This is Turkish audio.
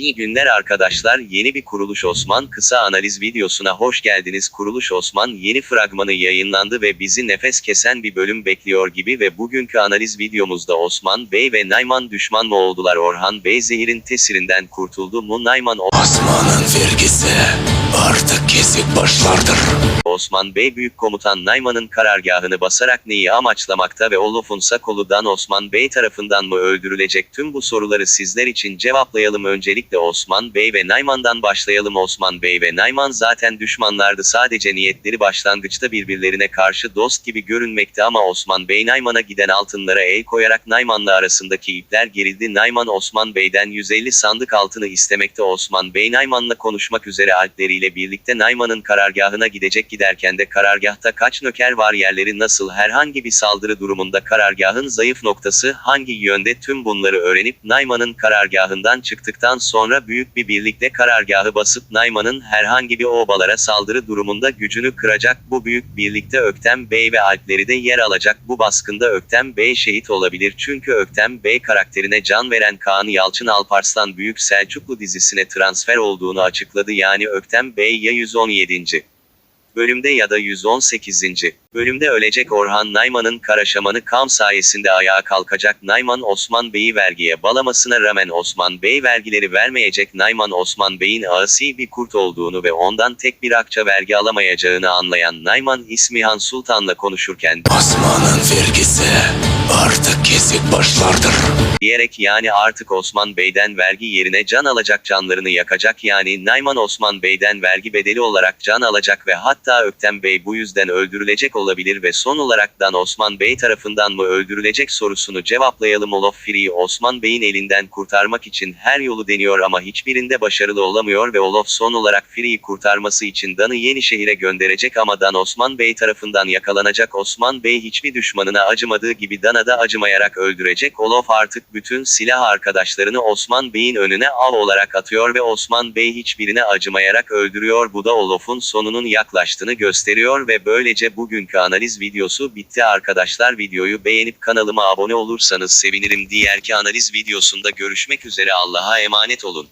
İyi günler arkadaşlar. Yeni bir Kuruluş Osman kısa analiz videosuna hoş geldiniz. Kuruluş Osman yeni fragmanı yayınlandı ve bizi nefes kesen bir bölüm bekliyor gibi ve bugünkü analiz videomuzda Osman Bey ve Nayman düşman mı oldular? Orhan Bey zehirin tesirinden kurtuldu mu? Nayman Osman'ın vergisi artık kesik başlardır. Osman Bey Büyük Komutan Nayman'ın karargahını basarak neyi amaçlamakta ve Olof'un Sakolu'dan Osman Bey tarafından mı öldürülecek tüm bu soruları sizler için cevaplayalım. Öncelikle Osman Bey ve Nayman'dan başlayalım. Osman Bey ve Nayman zaten düşmanlardı sadece niyetleri başlangıçta birbirlerine karşı dost gibi görünmekte ama Osman Bey Nayman'a giden altınlara el koyarak Nayman'la arasındaki ipler gerildi. Nayman Osman Bey'den 150 sandık altını istemekte Osman Bey Nayman'la konuşmak üzere alpleriyle birlikte Nayman'ın karargahına gidecek giderken de karargahta kaç nöker var yerleri nasıl herhangi bir saldırı durumunda karargahın zayıf noktası hangi yönde tüm bunları öğrenip Nayman'ın karargahından çıktıktan sonra büyük bir birlikte karargahı basıp Nayman'ın herhangi bir obalara saldırı durumunda gücünü kıracak bu büyük birlikte Öktem Bey ve alpleri de yer alacak. Bu baskında Öktem Bey şehit olabilir çünkü Öktem Bey karakterine can veren Kaan Yalçın Alparslan Büyük Selçuklu dizisine transfer olduğunu açıkladı. Yani Öktem Bey ya 117 bölümde ya da 118. bölümde ölecek Orhan Nayman'ın Karaşaman'ı kam sayesinde ayağa kalkacak Nayman Osman Bey'i vergiye balamasına rağmen Osman Bey vergileri vermeyecek Nayman Osman Bey'in asi bir kurt olduğunu ve ondan tek bir akça vergi alamayacağını anlayan Nayman İsmihan Sultan'la konuşurken Osman'ın vergisi artık kesik başlardır. diyerek yani artık Osman Bey'den vergi yerine can alacak canlarını yakacak yani Nayman Osman Bey'den vergi bedeli olarak can alacak ve hatta Öktem Bey bu yüzden öldürülecek olabilir ve son olarak Dan Osman Bey tarafından mı öldürülecek sorusunu cevaplayalım Olof Free Osman Bey'in elinden kurtarmak için her yolu deniyor ama hiçbirinde başarılı olamıyor ve Olof son olarak Free'yi kurtarması için Dan'ı Yenişehir'e gönderecek ama Dan Osman Bey tarafından yakalanacak Osman Bey hiçbir düşmanına acımadığı gibi Dan'a da acımayarak öldürecek Olof artık bütün silah arkadaşlarını Osman Bey'in önüne av olarak atıyor ve Osman Bey hiçbirine acımayarak öldürüyor. Bu da Olof'un sonunun yaklaştığını gösteriyor ve böylece bugünkü analiz videosu bitti. Arkadaşlar videoyu beğenip kanalıma abone olursanız sevinirim diğerki analiz videosunda görüşmek üzere. Allah'a emanet olun.